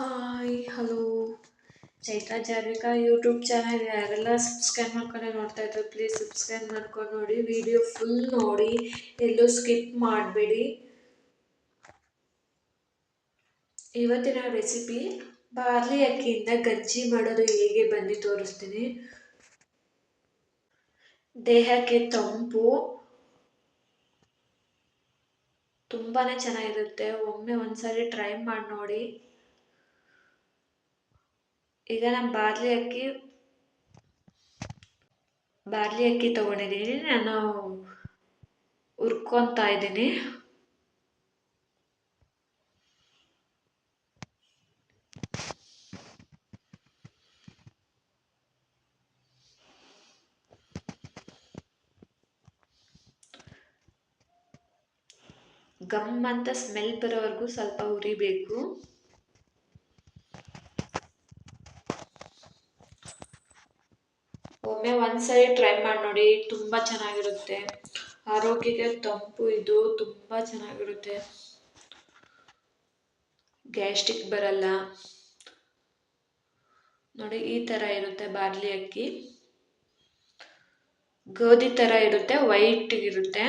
Hi hello Chaitra ಜಾರ್ವಿಕಾ YouTube channel ಯಾರೆಲ್ಲ subscribe ಮಾಡ್ಕೊಂಡೆ ನೋಡ್ತಾ ಇದ್ರು ಪ್ಲೀಸ್ ಸಬ್ಸ್ಕ್ರೈಬ್ ಮಾಡ್ಕೊಂಡು ನೋಡಿ. ವಿಡಿಯೋ ಫುಲ್ ನೋಡಿ. ಎಲ್ಲೂ ಸ್ಕಿಪ್ ಮಾಡಬೇಡಿ. ಇವತ್ತಿನ ರೆಸಿಪಿ ಬಾರ್ಲಿ ಅಕ್ಕಿಯಿಂದ ಗಜ್ಜಿ ಮಾಡೋದು ಹೇಗೆ ಬಂದು ತೋರಿಸ್ತೀನಿ. ದೇಹಕ್ಕೆ ತಂಪು. ತುಂಬಾ ಚೆನ್ನಾಗಿರುತ್ತೆ. ಒಮ್ಮೆ ಒಂದ್ಸರಿ ಟ್ರೈ ಮಾಡಿ ನೋಡಿ. ಈಗ ನಾನು ಬಾರ್ಲಿ ಅಕ್ಕಿ ಬಾರ್ಲಿ ಅಕ್ಕಿ ತೊಗೊಂಡಿದ್ದೀನಿ. ನಾನು ಹುರ್ಕೊತಾ ಇದ್ದೀನಿ. ಗಮ್ ಅಂತ ಸ್ಮೆಲ್ ಬರೋವರೆಗೂ ಸ್ವಲ್ಪ ಉರಿಬೇಕು ಒಮ್ಮೆ ಒಂದ್ಸರಿ ಟ್ರೈ ಮಾಡಿ ನೋಡಿ, ತುಂಬ ಚೆನ್ನಾಗಿರುತ್ತೆ. ಆರೋಗ್ಯಕ್ಕೆ ತಂಪು ಇದು, ತುಂಬ ಚೆನ್ನಾಗಿರುತ್ತೆ. ಗ್ಯಾಸ್ಟ್ರಿಕ್ ಬರಲ್ಲ. ನೋಡಿ, ಈ ಥರ ಇರುತ್ತೆ ಬಾರ್ಲಿ ಅಕ್ಕಿ. ಗೋಧಿ ಥರ ಇರುತ್ತೆ ವೈಟ್ ಇರುತ್ತೆ.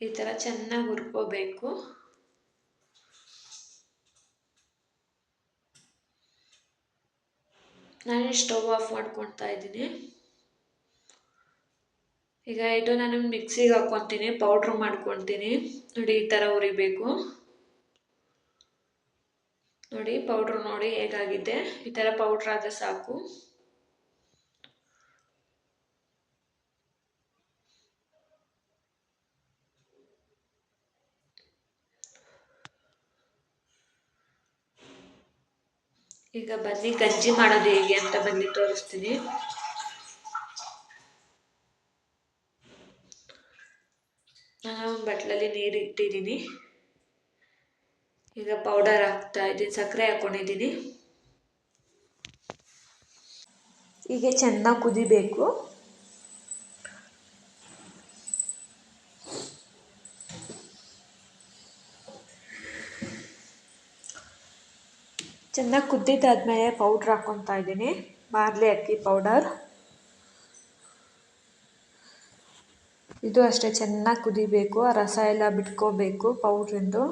ಈ ಥರ ಚೆನ್ನಾಗಿ ಹುರ್ಕೋಬೇಕು. ನಾನು ಸ್ಟವ್ ಆಫ್ ಮಾಡ್ಕೊಳ್ತಾ ಇದ್ದೀನಿ. ಈಗ ಇದು ನಾನು ಮಿಕ್ಸಿಗೆ ಹಾಕ್ಕೊತೀನಿ, ಪೌಡ್ರ್ ಮಾಡ್ಕೊತೀನಿ ನೋಡಿ ಈ ಥರ ಹುರಿಬೇಕು. ನೋಡಿ ಪೌಡ್ರ್ ನೋಡಿ ಹೇಗಾಗಿದೆ. ಈ ಥರ ಪೌಡ್ರ್ ಆದರೆ ಸಾಕು. ಈಗ ಬನ್ನಿ, ಗಂಜಿ ಮಾಡೋದು ಹೇಗೆ ಅಂತ ಬನ್ನಿ ತೋರಿಸ್ತೀನಿ. ನಾನು ಬಟ್ಲಲ್ಲಿ ನೀರು ಇಟ್ಟಿದ್ದೀನಿ ಈಗ ಪೌಡರ್ ಹಾಕ್ತಾ ಇದ್ದೀನಿ, ಸಕ್ಕರೆ ಹಾಕೊಂಡಿದ್ದೀನಿ. ಹೀಗೆ ಚೆನ್ನಾಗಿ ಕುದಿಬೇಕು. ಚೆನ್ನಾಗಿ ಕುದ್ದಿದ್ದಾದಮೇಲೆ ಪೌಡ್ರ್ ಹಾಕ್ಕೊತಾ ಇದ್ದೀನಿ. ಬಾರ್ಲಿ ಅಕ್ಕಿ ಪೌಡರ್ ಇದು ಅಷ್ಟೇ, ಚೆನ್ನಾಗಿ ಕುದಿಬೇಕು, ಆ ರಸ ಎಲ್ಲ ಬಿಟ್ಕೋಬೇಕು ಪೌಡ್ರಿಂದು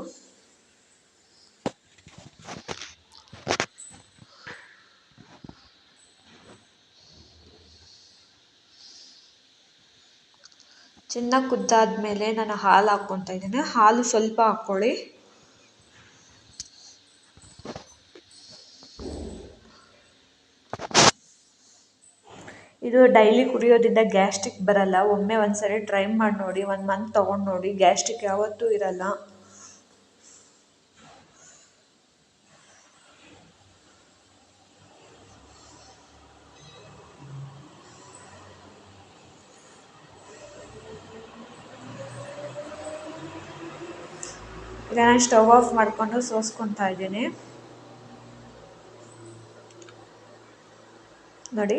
ಚೆನ್ನಾಗಿ ಕುದ್ದಾದ್ಮೇಲೆ ನಾನು ಹಾಲು ಹಾಕ್ಕೊತಾ ಇದ್ದೀನಿ. ಹಾಲು ಸ್ವಲ್ಪ ಹಾಕ್ಕೊಳ್ಳಿ. ಇದು ಡೈಲಿ ಕುಡಿಯೋದ್ರಿಂದ ಗ್ಯಾಸ್ಟ್ರಿಕ್ ಬರಲ್ಲ. ಒಮ್ಮೆ ಒಂದು ಸರಿ ಟ್ರೈ ಮಾಡಿ ನೋಡಿ. ಒಂದು ಮಂತ್ ತೊಗೊಂಡು ನೋಡಿ. ಗ್ಯಾಸ್ಟ್ರಿಕ್ ಯಾವತ್ತೂ ಇರಲ್ಲ. ಈಗ ನಾನು ಸ್ಟವ್ ಆಫ್ ಮಾಡಿಕೊಂಡು ಸೋಸ್ಕೊತಾ ಇದ್ದೀನಿ. ನೋಡಿ.